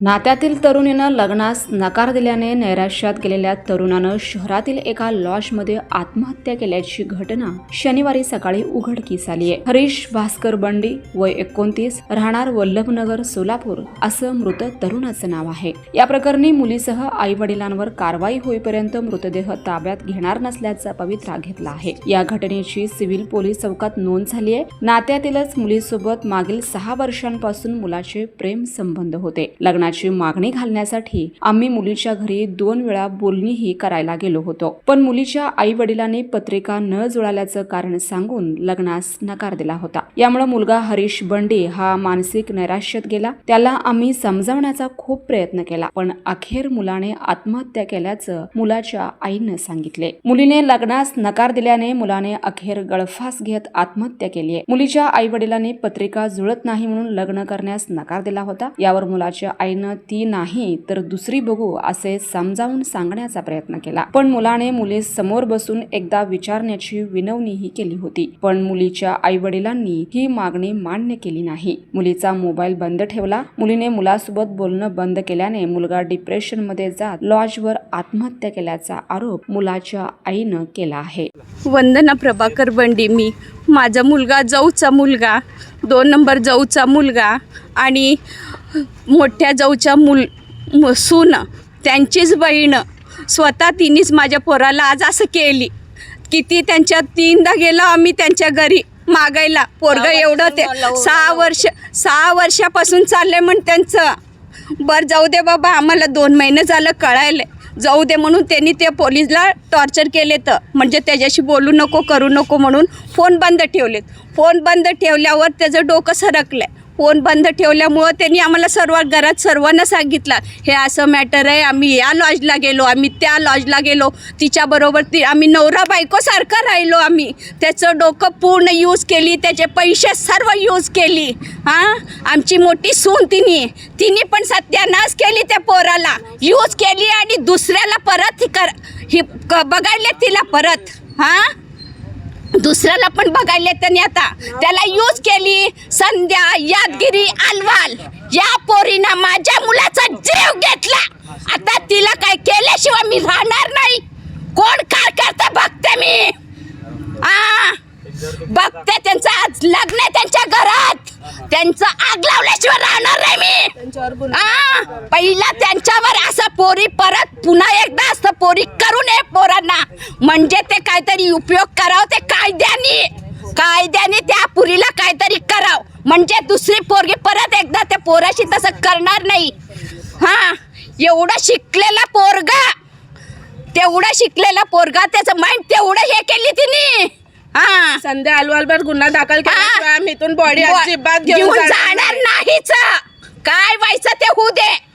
नात्यातील तरुणीनं लग्नास नकार दिल्याने नैराश्यात गेलेल्या तरुणानं शहरातील एका लॉजमध्ये आत्महत्या केल्याची घटना शनिवारी सकाळी उघडकीस आली आहे. हरीश भास्कर बंडी वय एकोणतीस राहणार वल्लभनगर सोलापूर असं मृत तरुणाचं नाव आहे. या प्रकरणी मुलीसह आई वडिलांवर कारवाई होईपर्यंत मृतदेह ताब्यात घेणार नसल्याचा पवित्रा घेतला आहे. या घटनेची सिव्हिल पोलीस चौकात नोंद झाली आहे. नात्यातीलच मुलीसोबत मागील सहा वर्षांपासून मुलाचे प्रेम संबंध होते. लग्नाची मागणी घालण्यासाठी आम्ही मुलीच्या घरी दोन वेळा बोलणीही करायला गेलो होतो. पण मुलीच्या आई वडिलांनी पत्रिका न जुळाल्याचं कारण सांगून लग्नास नकार दिला होता. यामुळे मुलगा हरीश बंडे हा मानसिक नैराश्यात गेला. त्याला आम्ही समजावण्याचा खूप प्रयत्न केला पण अखेर मुलाने आत्महत्या केल्याचं मुलाच्या आईनं सांगितले. मुलीने लग्नास नकार दिल्याने मुलाने अखेर गळफास घेत आत्महत्या केली आहे. मुलीच्या आई वडिलांनी पत्रिका जुळत नाही म्हणून लग्न करण्यास नकार दिला होता. यावर मुलाच्या आईने ती नाही तर दुसरी बघू असे समजावून सांगण्याचा प्रयत्न केला. पण मुलाने मुली समोर बसून एकदा विचारण्याची विनवणीही केली होती. पण मुलीच्या आई वडिलांनी ही मागणी मान्य केली नाही. मुलीचा मोबाईल बंद ठेवला. मुलीने मुलासोबत बोलणं बंद केल्याने मुलगा डिप्रेशनमध्ये जात लॉजवर आत्महत्या केल्याचा आरोप मुलाच्या आईनं केला आहे. वंदना प्रभाकर बंडी मी. माझा मुलगा जाऊचा मुलगा दोन नंबर जाऊचा मुलगा आणि मोठ्या जाऊच्या मुल सून त्यांचीच बहीण स्वतः तिनेच माझ्या पोराला आज असं केली. किती त्यांच्या तीनदा गेलो आम्ही त्यांच्या घरी मागायला. पोरगं एवढं ते सहा वर्ष सहा वर्षापासून चाललंय म्हण त्यांचं. बरं जाऊ दे बाबा आम्हाला दोन महिने झालं कळायलं जाऊ दे म्हणून त्यांनी ते पोलीसला टॉर्चर केले तर म्हणजे त्याच्याशी बोलू नको करू नको म्हणून फोन बंद ठेवलेत. फोन बंद ठेवल्यावर त्याचं डोकं सरकलं फोन बंद ठेवल्यामुळं त्यांनी आम्हाला सर्व घरात सर्वांना सांगितलं हे असं मॅटर आहे आम्ही या लॉजला गेलो आम्ही त्या लॉजला गेलो तिच्याबरोबर ती आम्ही नवरा बायकोसारखं राहिलो आम्ही. त्याचं डोकं पूर्ण यूज केली त्याचे पैसे सर्व यूज केली. हां आमची मोठी सून तिने तिने पण सत्यानाश केली त्या पोराला. यूज केली आणि दुसऱ्याला परत ही कर ही क- बघायले तिला परत. हां? दुसऱ्याला पण बघायले त्यांनी आता. त्याला यूज केली संध्या यादगिरी अलवाल या पोरीनं माझ्या मुलाचा जीव घेतला. आता तिला काय केल्याशिवाय मी राहणार नाही. कोण काय करते बघते मी. आ बघते त्यांचं आज लग्न आहे त्यांच्या घरात. त्यांचं आग लावल्याशिवाय राहणार नाही मी. पहिला त्यांच्यावर असं पोरी परत पुन्हा एकदा असं पोरी करू नये पोरांना. म्हणजे ते काहीतरी उपयोग करावं ते कायद्याने. कायद्याने त्या पुरीला काहीतरी करावं. म्हणजे दुसरी पोरगी परत एकदा त्या पोराशी तसं करणार नाही. हा एवढं शिकलेला पोरगा. तेवढं शिकलेला पोरगा त्याचं माइंड तेवढं हे केली तिने. हा. संध्या अलवालवर गुन्हा दाखल आम्ही इथून बॉडी अजिबात घेऊन जाणार नाहीच. काय व्हायचं ते होऊ दे.